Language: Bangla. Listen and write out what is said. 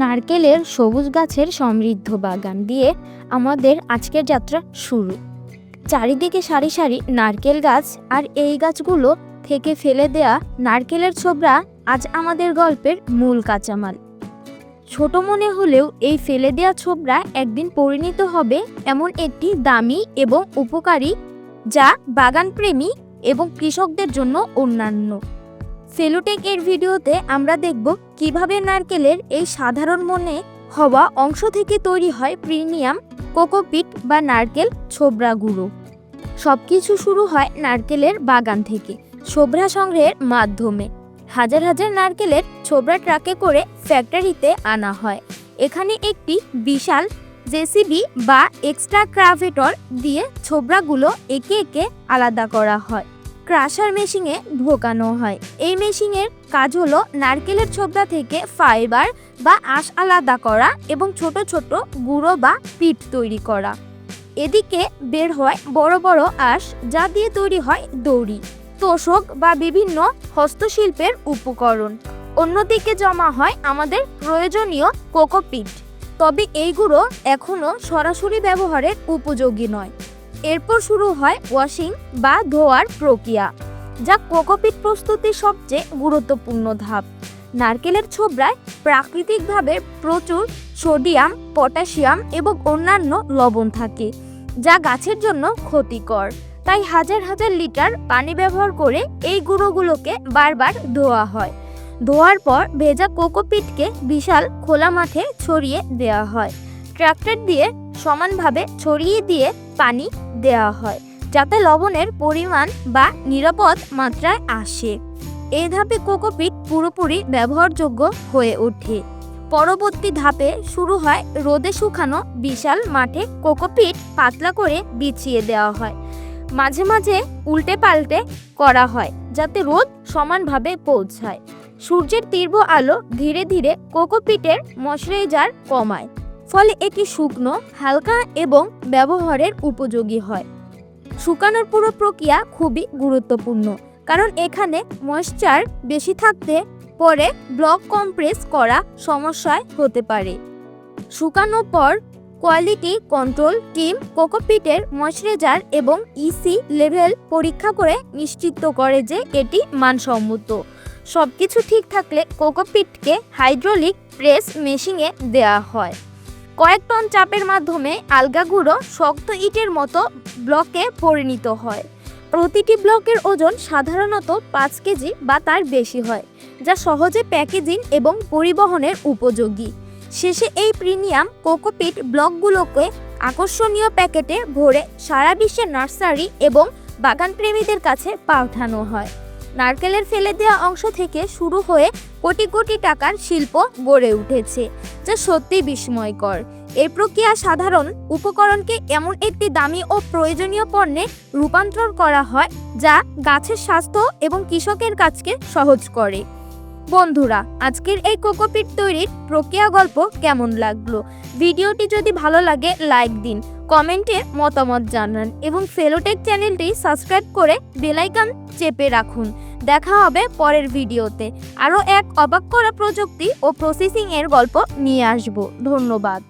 নারকেলের সবুজ গাছের সমৃদ্ধ বাগান দিয়ে আমাদের আজকের যাত্রা শুরু। চারিদিকে সারি সারি নারকেল গাছ আর এই গাছগুলো থেকে ফেলে দেয়া নারকেলের ছোবড়া আজ আমাদের গল্পের মূল কাঁচামাল। ছোট মনে হলেও এই ফেলে দেয়া ছোবড়া একদিন পরিণত হবে এমন একটি দামি এবং উপকারী যা বাগানপ্রেমী এবং কৃষকদের জন্য অন্যান্য। ফেলোটেক এর ভিডিওতে আমরা দেখব কীভাবে নারকেলের এই সাধারণ মনে হওয়া অংশ থেকে তৈরি হয় প্রিমিয়াম, কোকোপিট বা নারকেল ছোবড়া গুঁড়ো। সব কিছু শুরু হয় নারকেলের বাগান থেকে ছোবড়া সংগ্রহের মাধ্যমে। হাজার হাজার নারকেলের ছোবড়া ট্রাকে করে ফ্যাক্টরিতে আনা হয়। এখানে একটি বিশাল জেসিবি বা এক্সট্রা ক্রাভেটর দিয়ে ছোবড়াগুলো একে একে আলাদা করা হয়। ক্রাশার মেশিনে ঢোকানো হয়। এই মেশিনের কাজ হলো নারকেলের ছোবড়া থেকে ফাইবার বা আঁশ আলাদা করা এবং ছোট ছোট গুঁড়ো বা পিঠ তৈরি করা। এদিকে বের হয় বড় বড় আঁশ, যা দিয়ে তৈরি হয় দড়ি, তোষক বা বিভিন্ন হস্তশিল্পের উপকরণ। অন্যদিকে জমা হয় আমাদের প্রয়োজনীয় কোকোপিট। তবে এইগুলো এখনও সরাসরি ব্যবহারের উপযোগী নয়। এরপর শুরু হয় ওয়াশিং বা ধোয়ার প্রক্রিয়া, যা কোকোপিট প্রস্তুতির সবচেয়ে গুরুত্বপূর্ণ ধাপ। নারকেলের ছোবড়ায় প্রাকৃতিকভাবে প্রচুর সোডিয়াম, পটাশিয়াম এবং অন্যান্য লবণ থাকে, যা গাছের জন্য ক্ষতিকর। তাই হাজার হাজার লিটার পানি ব্যবহার করে এই গুঁড়োগুলোকে বারবার ধোয়া হয়। ধোয়ার পর ভেজা কোকোপিটকে বিশাল খোলা মাঠে ছড়িয়ে দেওয়া হয়। ট্রাক্টর দিয়ে সমানভাবে ছড়িয়ে দিয়ে পানি দেওয়া হয়, যাতে লবণের পরিমাণ বা নিরাপদ মাত্রায় আসে। এই ধাপে কোকোপিট পুরোপুরি ব্যবহারযোগ্য হয়ে ওঠে। পরবর্তী ধাপে শুরু হয় রোদে শুকানো বিশাল মাঠে কোকোপিট পাতলা করে বিছিয়ে দেওয়া হয়। মাঝে মাঝে উল্টে পাল্টে করা হয়, যাতে রোদ সমানভাবে পৌঁছায়। সূর্যের তীব্র আলো ধীরে ধীরে কোকোপিটের ময়শ্চারাইজার কমায়। ফলে এটি শুকনো, হালকা এবং ব্যবহারের উপযোগী হয়। শুকানোর পুরো প্রক্রিয়া খুবই গুরুত্বপূর্ণ, কারণ এখানে ময়েশ্চার বেশি থাকতে পরে ব্লক কম্প্রেস করা সমস্যায় হতে পারে। শুকানোর পর কোয়ালিটি কন্ট্রোল টিম কোকোপিটের ময়শ্চারাইজার এবং ইসি লেভেল পরীক্ষা করে নিশ্চিত করে যে এটি মানসম্মত। সব কিছু ঠিক থাকলে কোকোপিটকে হাইড্রোলিক প্রেস মেশিনে দেওয়া হয়। কয়েক টন চাপের মাধ্যমে আলগা গুঁড়ো শক্ত ইটের মতো ব্লকে পরিণত হয়। প্রতিটি ব্লকের ওজন সাধারণত পাঁচ কেজি বা তার বেশি হয়, যা সহজে প্যাকেজিং এবং পরিবহনের উপযোগী। শেষে এই প্রিমিয়াম কোকোপিট ব্লকগুলোকে আকর্ষণীয় প্যাকেটে ভরে সারা বিশ্বের নার্সারি এবং বাগানপ্রেমীদের কাছে পাঠানো হয়। নারকেলের ফেলে দেওয়া অংশ থেকে শুরু হয়ে কোটি কোটি টাকার শিল্প গড়ে উঠেছে, যা সত্যি বিস্ময়কর। এই প্রক্রিয়া সাধারণ উপকরণকে এমন একটি দামি ও প্রয়োজনীয় পণ্যে রূপান্তর করা হয়, যা গাছের স্বাস্থ্য এবং কৃষকের কাজকে সহজ করে। বন্ধুরা, আজকের এই কোকোপিট তৈরির প্রক্রিয়া গল্প কেমন লাগল? ভিডিওটি যদি ভালো লাগে, লাইক দিন, কমেন্টে মতামত জানান এবং ফেলোটেক চ্যানেলটি সাবস্ক্রাইব করে বেলাইকন চেপে রাখুন। দেখা হবে পরের ভিডিওতে। আরও এক অবাক করা প্রযুক্তি ও প্রসেসিংয়ের গল্প নিয়ে আসব। ধন্যবাদ।